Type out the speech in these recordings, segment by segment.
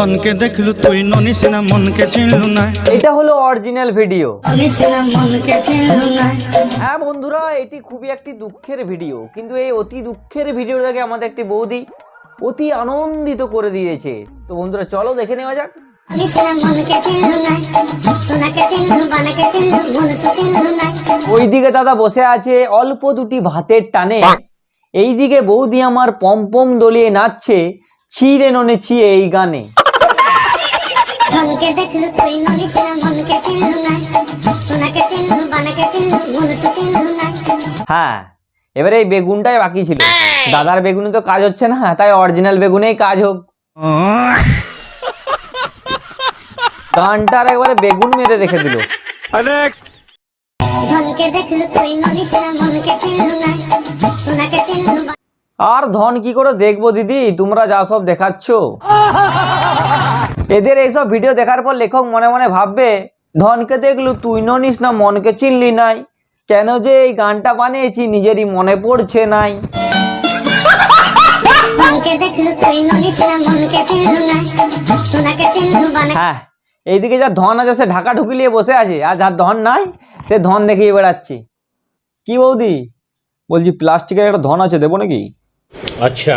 ধনকে দেখলু তুই ননিস না মনকে চিনলু না। এটা হলো অরিজিনাল ভিডিও অনিসেরা মনকে চিনলু না। হ্যাঁ বন্ধুরা এটি খুবই একটি দুঃখের ভিডিও কিন্তু এই অতি দুঃখের ভিডিওটাকে আমাদের একটি বৌদি অতি আনন্দিত করে দিয়েছে। তো বন্ধুরা চলো দেখে নেওয়া যাক। অনিসেরা মনকে চিনলু না। সোনাকে চিনলু বানাকে চিনলু মনসু চিনলু না। ওইদিকে দাদা বসে আছে অল্প দুটি ভাতের টানে। এইদিকে বৌদি আমার পম্পম দলিয়ে নাচছে ছিঁড়ে ননে ছিঁড়ে এই গানে। ধনকে দেখলু তুই মনকে চিনলু না। সোনাকে চিনলু বানাকে চিনলু মনসু চিনলু না। হ্যাঁ এবারে এই বেগুনটাই বাকি ছিল। দাদার বেগুনে তো কাজ হচ্ছে না তাই অরিজিনাল বেগুনেই কাজ হোক। গানটার একবারে বেগুন মেরে রেখে দিল। আর ধন কি করে দেখব দিদি? তোমরা যা সব দেখাচ্ছ। এদের এইসব ভিডিও দেখার পর লেখক মনে মনে ভাববে ধনকে দেখলু তুই ননিস না মনকে চিনলি নাই। কেন যে এই গানটা বানিয়েছি নিজেরই মনে পড়ছে নাই। হ্যাঁ এইদিকে যা ধন আছে সে ঢাকা ঢুকিলিয়ে বসে আছে। আর যার ধন নাই সে ধন দেখিয়ে বেড়াচ্ছি। কি বৌদি? বলছি প্লাস্টিকের একটা ধন আছে দেবো নাকি? আচ্ছা।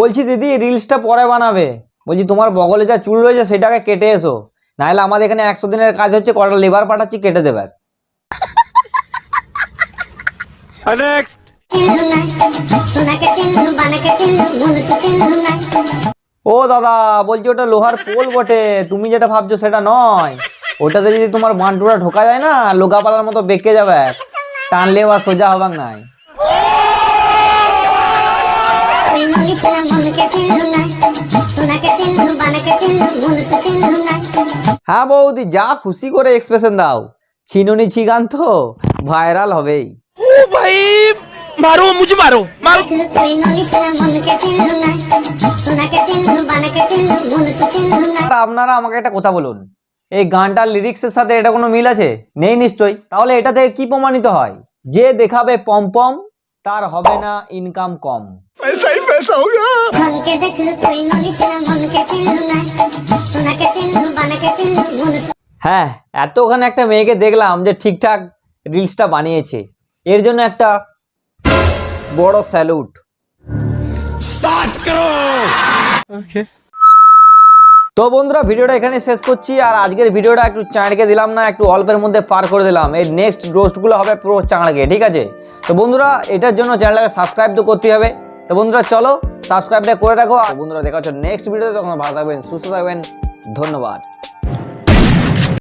বলছি দিদি রিলসটা পরে বানাবে। বলছি, তোমার বগলে যা চুল রয়েছে সেটাকে কেটে এসো। নাহলে আমাদের এখানে একশো দিনের কাজ হচ্ছে কটা লেবার পাঠাচ্ছি, কেটে দেবে। ও দাদা, বলছি ওটা লোহার পোল বটে। তুমি যেটা ভাবছ সেটা নয়। ওটাতে যদি তোমার বান্টুরা ঢোকা যায় না লোকাপালার মতো বেঁকে যাবে। টানলে বা সোজা হবাক নাই। হ্যাঁ বৌদি যা খুশি করে এক্সপ্রেশন দাও। ছিনুনি ছি গান তো ভাইরাল হবেই। চিনলু মনসু চিনলু না আর আপনারা আমাকে একটা কথা বলুন। এই গানটার লিরিক্সের সাথে এটা কোনো মিল আছে? নেই নিশ্চয়ই। তাহলে এটা থেকে কি প্রমাণিত হয়? যে দেখাবে পম্পম তার হবে না ইনকাম কম। হ্যাঁ এতখানে একটা মেয়েকে দেখলাম যে ঠিকঠাক রিলসটা বানিয়েছে। এর জন্য একটা বড় স্যালুট তো বন্ধুরা, ভিডিওটা এখানে শেষ করছি। আর আজকের ভিডিওটা একটু চাঁড়কে দিলাম না, একটু অল্পের মধ্যে পার করে দিলাম। এই নেক্সট রোস্টগুলো হবে পুরো চাঁড়কে ঠিক আছে? তো বন্ধুরা, এটার জন্য চ্যানেলটাকে সাবস্ক্রাইব তো করতেই হবে। তো বন্ধুরা, চলো সাবস্ক্রাইবটা করে রাখো। আর বন্ধুরা, দেখা হচ্ছে নেক্সট ভিডিওতে তখন ভালো থাকবেন, সুস্থ থাকবেন। ধন্যবাদ।